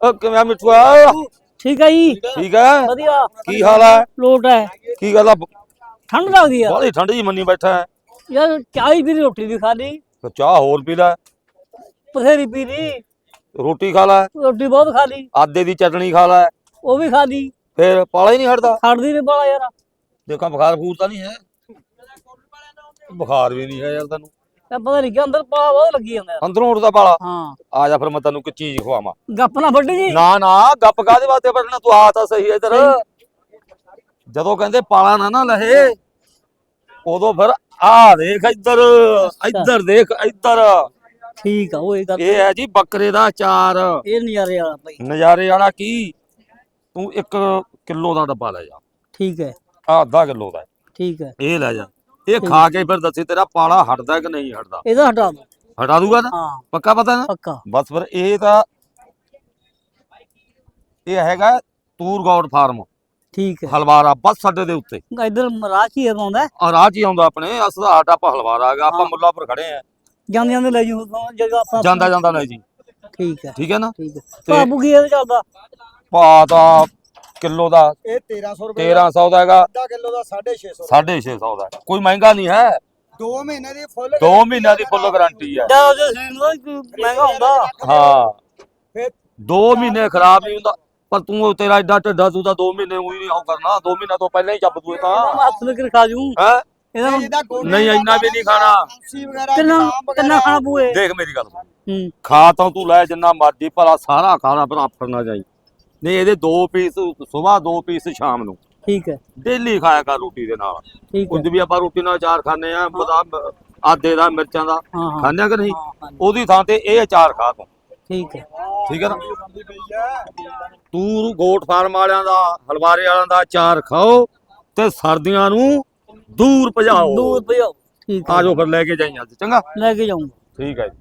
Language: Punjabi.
ਓ ਕਿਵੇਂ ਆ ਮਿੱਠੂਆ ਠੀਕ ਹੈ ਜੀ। ਠੀਕ ਹੈ ਵਧੀਆ। ਕੀ ਹਾਲ ਹੈ ਲੋਟ ਹੈ ਕੀ ਗੱਲ ਆ? ਠੰਡ ਲੱਗਦੀ ਆ। ਬਾਹਲੀ ਠੰਡ ਜੀ ਮੰਨੀ ਬੈਠਾ ਹੈ। ਯਾਰ ਚਾਹ ਵੀ ਪੀ ਰੋਟੀ ਵੀ ਖਾ ਲਈ ਤੇ ਚਾਹ ਹੋਰ ਪੀ ਲੈ। ਬਥੇਰੀ ਪੀ ਲਈ। ਰੋਟੀ ਖਾ ਲੈ। ਰੋਟੀ ਬਹੁਤ ਖਾ ਲਈ। ਆਦੇ ਦੀ ਚਟਣੀ ਖਾ ਲੈ। ਉਹ ਵੀ ਖਾ ਲਈ। ਫੇਰ ਪਾਲਾ ਹੀ ਨਹੀਂ ਹਟਦਾ। ਨਹੀਂ ਯਾਰ। ਦੇਖਾਂ ਬੁਖਾਰ ਫੂਰ ਤਾਂ ਨਹੀਂ ਹੈ। ਬੁਖਾਰ ਵੀ ਨਹੀਂ ਹੈ ਯਾਰ ਤੈਨੂੰ। ਤਾਂ ਪਤਾ ਨਹੀਂ ਕਿ ਅੰਦਰ ਪਾਲਾ ਬਹੁਤ ਲੱਗੀ ਜਾਂਦਾ। ਅੰਦਰੋਂ ਉੱਠਦਾ ਪਾਲਾ। ਹਾਂ। ਆ ਜਾ ਫਿਰ ਮੈਂ ਤੈਨੂੰ ਇੱਕ ਚੀਜ਼ ਖਵਾਵਾਂ। ਗੱਪ ਨਾ ਵੱਢ ਜੀ। ਨਾ ਨਾ ਗੱਪ ਕਾਦੇ ਵਾਸਤੇ ਪੜਨਾ ਤੂੰ ਆ ਤਾਂ ਸਹੀ ਇੱਧਰ। ਜਦੋਂ ਕਹਿੰਦੇ ਪਾਲਾ ਨਾ ਨਾ ਲਹੇ ਉਦੋਂ ਫਿਰ ਆ ਦੇਖ ਇੱਧਰ ਇੱਧਰ ਦੇਖ ਇੱਧਰ। ਠੀਕ ਆ ਉਹ ਇਹ ਗੱਲ ਇਹ ਹੈ ਜੀ ਬੱਕਰੇ ਦਾ ਅਚਾਰ। ਇਹ ਨਜ਼ਾਰੇ ਵਾਲਾ ਭਾਈ ਨਜ਼ਾਰੇ ਵਾਲਾ ਕੀ? ਤੂੰ 1 ਕਿਲੋ ਦਾ ਡੱਬਾ ਲੈ ਜਾ। ਠੀਕ ਹੈ। ਆ ਅੱਧਾ ਕਿਲੋ ਦਾ। ਠੀਕ ਹੈ। ਇਹ ਲੈ ਜਾ। ਇਹ ਖਾ ਕੇ ਫਿਰ ਦੱਸੀ ਤੇਰਾ ਪਾਲਾ ਹਟਦਾ ਕਿ ਨਹੀਂ ਹਟਦਾ? ਇਹਦਾ ਹਟਾ ਦੋ। ਹਟਾ ਦੂਗਾ ਨਾ ਹਾਂ। ਪੱਕਾ ਪਤਾ ਨਾ? ਪੱਕਾ। ਬਸ ਫਿਰ ਇਹ ਤਾਂ ਇਹ ਹੈਗਾ ਤੂਰ ਗੌਡ ਫਾਰਮ। ਠੀਕ ਹੈ। ਹਲਵਾਰਾ ਬੱਸ ਅੱਡੇ ਦੇ ਉੱਤੇ। ਇਧਰ ਹੀ ਆਉਂਦਾ। ਆ ਰਾਹ 'ਚ ਹੀ ਆਉਂਦਾ ਆਪਣੇ। ਅਸਦਾਟ ਆਪਾਂ ਹਲਵਾਰਾ ਗਿਆ ਆਪਾਂ। ਮੁੱਲਾਪੁਰ ਖੜੇ ਆ। ਜਾਂਦੇ ਜਾਂਦੇ ਲੈ ਜੂ ਜਗ੍ਹਾ ਆਪਾਂ ਜਾਂਦਾ ਜਾਂਦਾ ਲੈ ਜੀ। ਠੀਕ ਹੈ। ਠੀਕ ਹੈ ਨਾ? ਠੀਕ ਹੈ। ਬਾਬੂ ਕੀ ਇਹ ਚੱਲਦਾ। ਪਾ ਤਾਂ ਕਿਲੋ ਦਾ ਇਹ 1300 ਰੁਪਏ 1300 ਦਾ ਹੈਗਾ। ਅੱਧਾ ਕਿਲੋ ਦਾ 650 650 ਦਾ। ਕੋਈ ਮਹਿੰਗਾ ਨਹੀਂ ਹੈ। 2 ਮਹੀਨੇ ਦੀ ਫੁੱਲ 2 ਮਹੀਨਿਆਂ ਦੀ ਫੁੱਲ ਗਾਰੰਟੀ ਹੈ। ਦਾ ਉਹਦੇ ਨੂੰ ਕੋਈ ਮਹਿੰਗਾ ਹੁੰਦਾ। ਹਾਂ। ਫਿਰ 2 ਮਹੀਨੇ ਖਰਾਬ ਨਹੀਂ ਹੁੰਦਾ। ਪਰ ਤੂੰ ਉਹ ਤੇਰਾ ਐਡਾ ਢੱਡਾ ਤੂੰ ਤਾਂ 2 ਮਹੀਨੇ ਉਹੀ ਨਹੀਂ ਹੋ ਕਰਨਾ। 2 ਮਹੀਨਿਆਂ ਤੋਂ ਪਹਿਲਾਂ ਹੀ ਇਹ ਮੈਂ ਤਾਂ। ਹੱਥ ਵਿੱਚ ਖਾ ਜੂ। ਹੈ? ਨਹੀਂ, ਇੰਨਾ ਵੀ ਨਹੀਂ ਖਾਣਾ। ਕਿੰਨਾ ਕਿੰਨਾ ਖਾਣਾ ਪੂਏ? ਦੇਖ ਮੇਰੀ ਗੱਲ ਖਾ ਤਾਂ ਤੂੰ ਲੈ ਜਿੰਨਾ ਮਰਜ਼ੀ ਭਲਾ ਸਾਰਾ ਖਾਣਾ ਪਰ ਆਫਰ ਨਾ ਜਾਈ। ਨਹੀਂ ਇਹਦੇ ਦੋ ਪੀਸ ਸਵੇਰ ਦੋ ਪੀਸ ਸ਼ਾਮ ਨੂੰ। ਠੀਕ ਹੈ। ਡੇਲੀ ਖਾਇਆ ਕਰ ਰੋਟੀ ਦੇ ਨਾਲ। ਠੀਕ ਹੈ। ਵੀ ਆਪਾਂ ਰੋਟੀ ਨਾਲ ਅਚਾਰ ਖਾਂਦੇ ਆ ਬਦਾਮ ਆਦੇ ਦਾ ਮਿਰਚਾਂ ਦਾ। ਖਾਂਦੇ ਆ ਕਿ ਨਹੀਂ? ਉਹਦੀ ਥਾਂ ਤੇ ਇਹ ਅਚਾਰ ਖਾ ਤੂੰ। ਠੀਕ ਹੈ। ਠੀਕ ਹੈ ਨਾ? ਤੂੰ ਗੋਟ ਫਾਰਮ ਵਾਲਿਆਂ ਦਾ ਹਲਵਾਰੇ ਵਾਲਿਆਂ ਦਾ ਅਚਾਰ ਖਾਓ ਤੇ ਸਰਦੀਆਂ ਨੂੰ ਦੂਰ ਭਜਾਓ। ਦੂਰ ਭਜਾਓ। ਠੀਕ ਹੈ। ਆਜੋ ਫਿਰ ਲੈ ਕੇ ਜਾਈ ਅੱਜ ਚੰਗਾ? ਲੈ ਕੇ ਜਾਊਂਗਾ। ਠੀਕ ਹੈ ਜੀ।